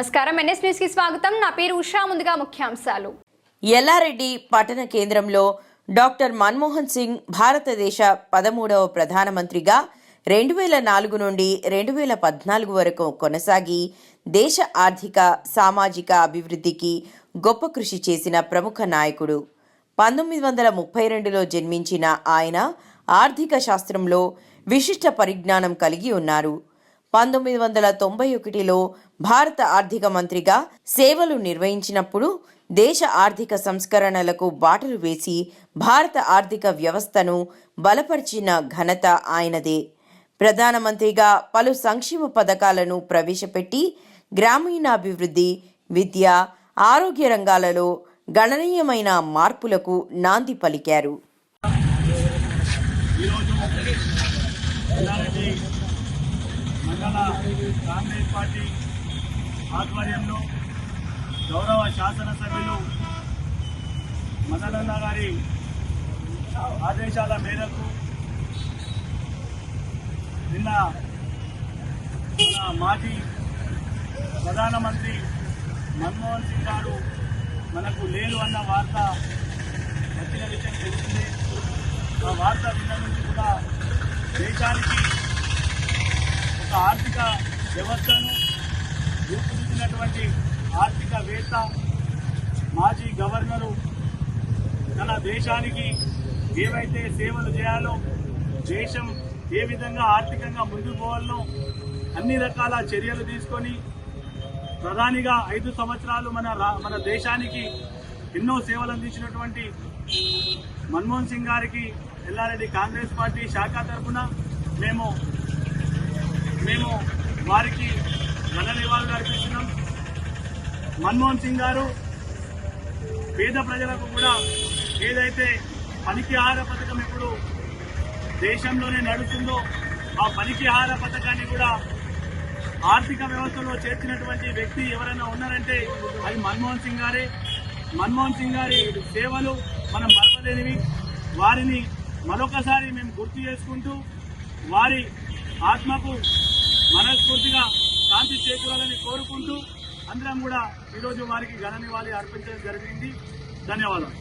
నమస్కారం. ఎన్ఎస్ న్యూస్కి స్వాగతం. నా పేరు ఉషా. ముందుగా ముఖ్యాంశాలు. ఎల్లారెడ్డి పట్టణ కేంద్రంలో డాక్టర్ మన్మోహన్ సింగ్ భారతదేశ పదమూడవ ప్రధానమంత్రిగా రెండు వేల నాలుగు నుండి రెండు వేల పద్నాలుగు వరకు కొనసాగి దేశ ఆర్థిక సామాజిక అభివృద్ధికి గొప్ప కృషి చేసిన ప్రముఖ నాయకుడు. పంతొమ్మిది వందల ముప్పై రెండులో జన్మించిన ఆయన ఆర్థిక శాస్త్రంలో విశిష్ట పరిజ్ఞానం కలిగి ఉన్నారు. పంతొమ్మిది వందల తొంభై ఒకటిలో భారత ఆర్థిక మంత్రిగా సేవలు నిర్వహించినప్పుడు దేశ ఆర్థిక సంస్కరణలకు బాటలు వేసి భారత ఆర్థిక వ్యవస్థను బలపరిచిన ఘనత ఆయనదే. ప్రధానమంత్రిగా పలు సంక్షేమ పథకాలను ప్రవేశపెట్టి గ్రామీణాభివృద్ధి విద్య ఆరోగ్య రంగాలలో గణనీయమైన మార్పులకు నాంది పలికారు. మండల కాంగ్రెస్ పార్టీ ఆధ్వర్యంలో గౌరవ శాసనసభ్యులు మదనన్న గారి ఆదేశాల మేరకు నిన్న మాజీ ప్రధానమంత్రి మన్మోహన్ సింగ్ గారు మనకు లేరు అన్న వార్త వచ్చిన విషయం తెలిసిందే ఆ వార్త విన్న నుంచి కూడా దేశానికి యొక్క ఆర్థిక వ్యవస్థను రూపుదిద్దినటువంటి ఆర్థికవేత్త మాజీ గవర్నరు తన దేశానికి ఏవైతే సేవలు చేయాలో దేశం ఏ విధంగా ఆర్థికంగా ముందుకు పోవాలో అన్ని రకాల చర్యలు తీసుకొని ప్రధానిగా ఐదు సంవత్సరాలు మన రా- మన దేశానికి ఎన్నో సేవలు అందించినటువంటి మన్మోహన్ సింగ్ గారికి ఎల్లారెడ్డి కాంగ్రెస్ పార్టీ శాఖ తరఫున మేము వారికి ఘన నివాళులు అర్పిస్తున్నాం. మన్మోహన్ సింగ్ గారు పేద ప్రజలకు కూడా ఏదైతే పనికి ఆహార పథకం ఇప్పుడు దేశంలోనే నడుస్తుందో ఆ పనికి ఆహార పథకాన్ని కూడా ఆర్థిక వ్యవస్థలో చేర్చినటువంటి వ్యక్తి ఎవరైనా ఉన్నారంటే అది మన్మోహన్ సింగ్ గారే. మన్మోహన్ సింగ్ గారి సేవలు మనం మరవలేనివి. వారిని మరొకసారి మేము గుర్తు చేసుకుంటూ వారి ఆత్మకు మనస్ఫూర్తిగా శాంతి చేకూరాలని కోరుకుంటూ అందరం కూడా ఈరోజు వారికి ఘన నివాళి అర్పించడం జరిగింది. ధన్యవాదాలు.